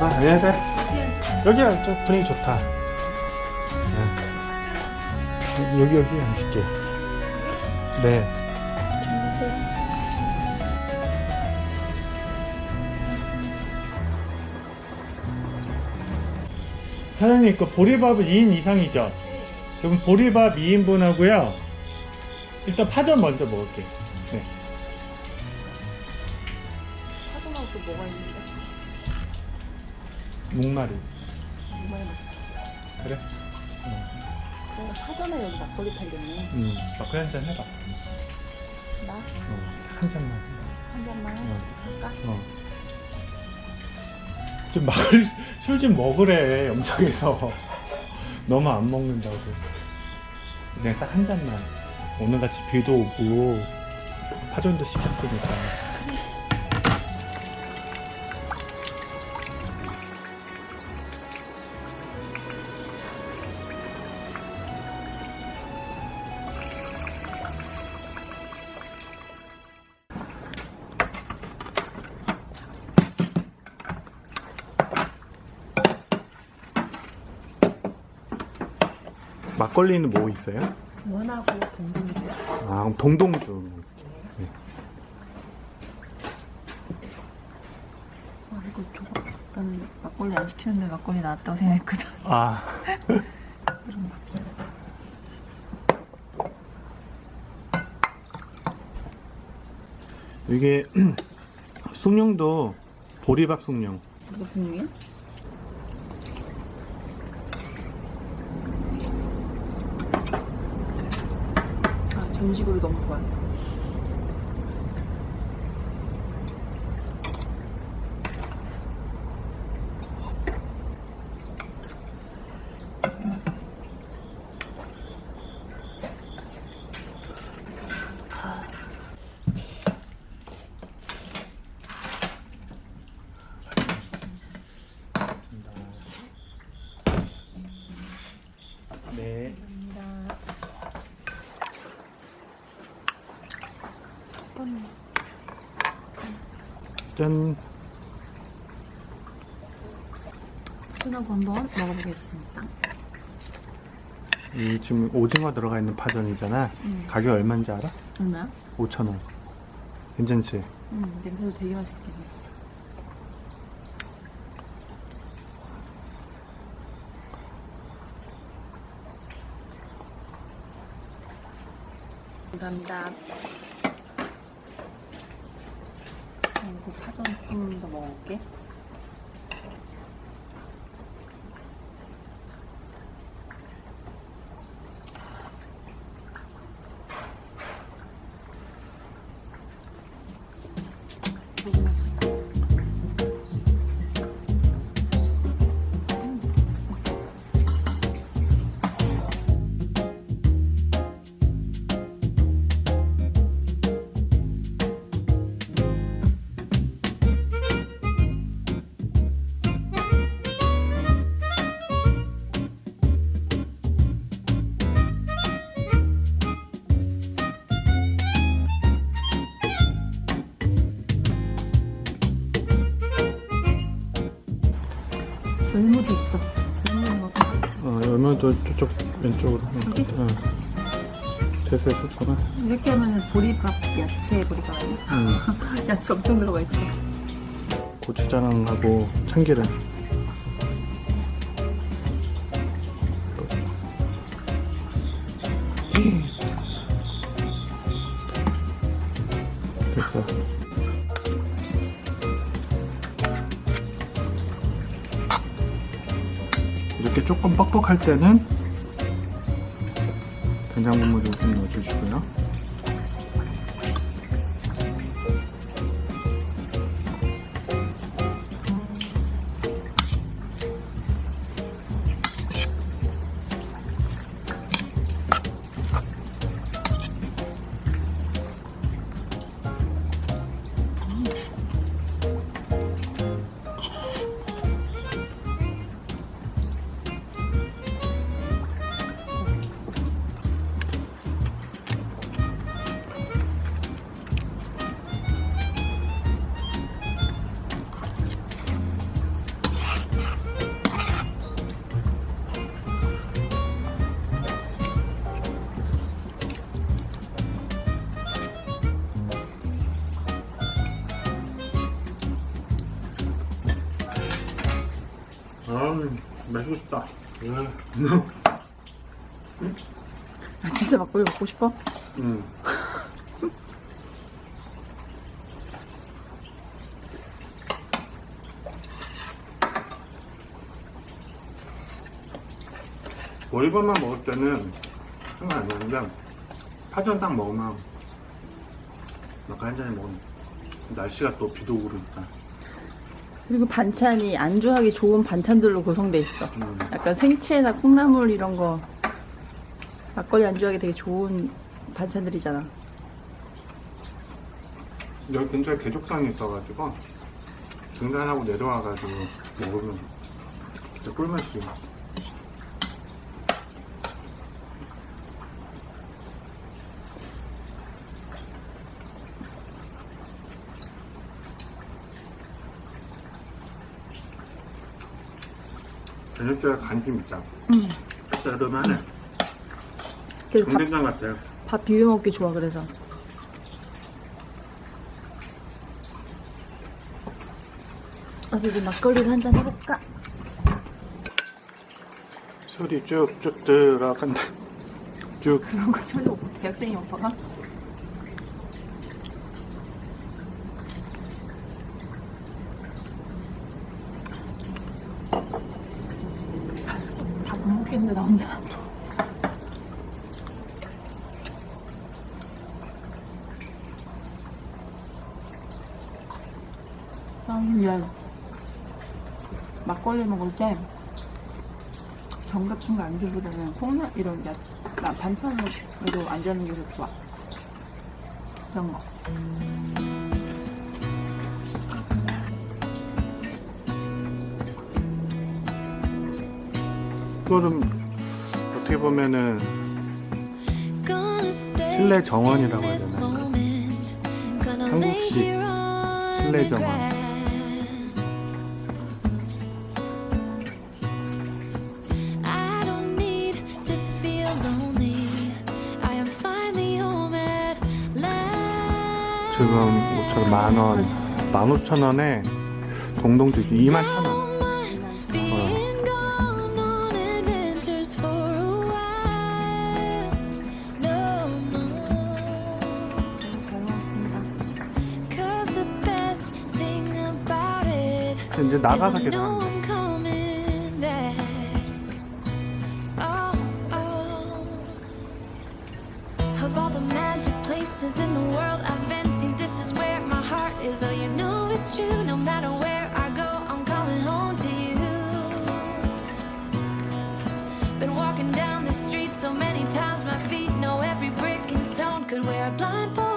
아니야 돼. 여기야 저 분위기 좋다. 네. 여기 여기 앉을게. 네. 사장님 그 보리밥은 2인 이상이죠? 그럼 보리밥 2인분 하고요. 일단 파전 먼저 먹을게요. 정말 맛있어. 그래? 그럼 파전에 여기 막걸리 팔겠네. 음, 막걸리 한잔 해봐. 나? 어, 한 잔만. 한 잔만 어. 할까? 어. 좀 막걸리 술 좀 먹으래 영상에서 너무 안 먹는다고. 그냥 딱 한 잔만. 오늘 같이 비도 오고 파전도 시켰으니까. 막걸리는 뭐 있어요? 원하고 동동주. 아, 그럼 동동주. 네. 아 이거 난 막걸리 안 시켰는데 막걸리 나왔다고 생각했거든. 아, 그런 거. 이게 숭늉도 보리밥 숭늉. 무슨 일이야? 전식으로 너무 좋아. 네. 감사합니다. 짠. 끝나고 한번 먹어보겠습니다. 이 지금 오징어 들어가 있는 파전이잖아. 음. 가격 얼마인지 알아? 얼마야? 5,000원. 괜찮지? 음, 냄새도 되게 맛있게 생겼어. 감사합니다. 그리고 파전 좀 더 먹어볼게. 열무도 있어. 열무 먹어. 어, 얼마도 저쪽 왼쪽으로. 여기? 어. 됐어. 그만. 이렇게 하면 보리밥, 야채 보리밥 아니야? 음. 야채 엄청 들어가 있어. 고추장하고 참기름. 이렇게 조금 뻑뻑할 때는 된장 국물 좀 넣어주시고요. 마시고 싶다. 아, 진짜 막걸리 먹고 싶어? 음. 월급만 먹을 때는 상관 안 나는데 파전 딱 먹으면 막한 잔에 먹으면 날씨가 또 비도 오고 그러니까 그리고 반찬이 안주하기 좋은 반찬들로 구성돼 있어. 음. 약간 생채나 콩나물 이런 거 막걸리 안주하기 되게 좋은 반찬들이잖아. 여기 근처에 개족상이 있어가지고 등산하고 내려와가지고 먹으면 진짜 꿀맛이지 저녁에 있다 응. 여름하네 그래서 밥, 정된장 같아요 밥 비벼 먹기 좋아 그래서. 어서 이제 막걸리를 한잔 해볼까? 술이 쭉쭉 들어간다 쭉 그런 거 없고 대학생이 오빠가? 다 못 먹겠는데 나 혼자 난 막걸리 먹을 때정 같은 거 안 주보다는 콩나 이런 야, 나 반찬으로 안 자는 게더 좋아. 그런 거. 이거는 어떻게 보면은 실내 정원이라고 해야 되나? 한국식 실내 정원 지금 5천 만원, 15,000원에 동동주기 21,000원. Being gone on adventures for a while. No, no. 잘 could wear a blindfold.